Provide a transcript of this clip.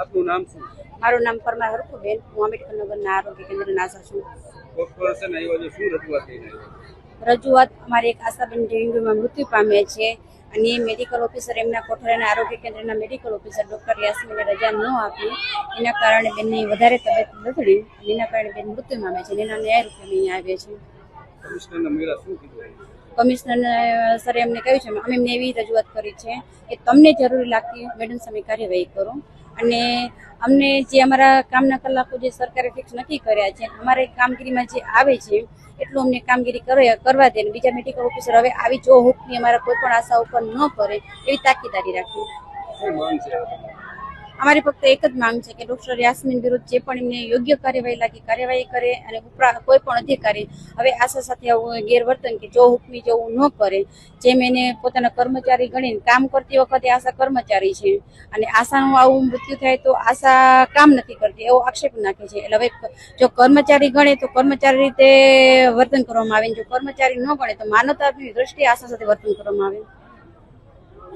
આપનું નામ શું? મારું નામ પરમાર હરખુબેન. હું આંબેડકર નગરના આરોગ્ય કેન્દ્રના આશા છું. કોર્પોરેશન આવ્યો છે. શું રજૂઆત આવ્યો રજૂઆત અમારી એક આશાબેન ડેન્ગ્યુમાં મૃત્યુ પામ્યા છે અને મેડિકલ ઓફિસર એમના કોઠારાના આરોગ્ય કેન્દ્રના મેડિકલ ઓફિસર ડોક્ટર યાસમીને રજા ન આપી. એના કારણે બેનની વધારે તબિયત બગડી એના કારણે બેન મૃત્યુ પામે છે એના ન્યાય રૂપે અહીંયા આવ્યા છીએ. કમિશનરના સરે અમને કહ્યું છે અમે એમને એવી રજૂઆત કરી છે કે તમને જરૂરી લાગતી મેડમ સામે કાર્યવાહી કરો. અને અમને જે અમારા કામના કલાકો જે સરકારે ફિક્સ નક્કી કર્યા છે અમારે કામગીરીમાં જે આવે છે એટલું અમને કામગીરી કરે કરવા દે બીજા મેડિકલ ઓફિસર હવે આવી જો હુકમી અમારા કોઈ પણ આશા ઉપર ન કરે એવી તાકીદારી રાખી શું માંગ છે અમારી ફક્ત એક જ માંગ છે કે ડોક્ટર યાસ્મીન વિરુદ્ધ જે પણ એમને યોગ્ય કાર્યવાહી લાગી, કાર્યવાહી કરે અને ઉપરા કોઈ પણ અધિકારી હવે આશા સાથે આવું ગેરવર્તન કે જો હુકમી જેવું ન કરે, જેમ એને પોતાના કર્મચારી ગણીને કામ કરતી વખતે આશા કર્મચારી છે અને આશાનું આવું મૃત્યુ થાય તો આશા કામ નથી કરતી, એવો આક્ષેપ નાખે છે. એટલે હવે જો કર્મચારી ગણે તો કર્મચારી રીતે વર્તન કરવામાં આવે જો કર્મચારી ન ગણે તો માનવતાની દ્રષ્ટિએ આશા સાથે વર્તન કરવામાં આવે.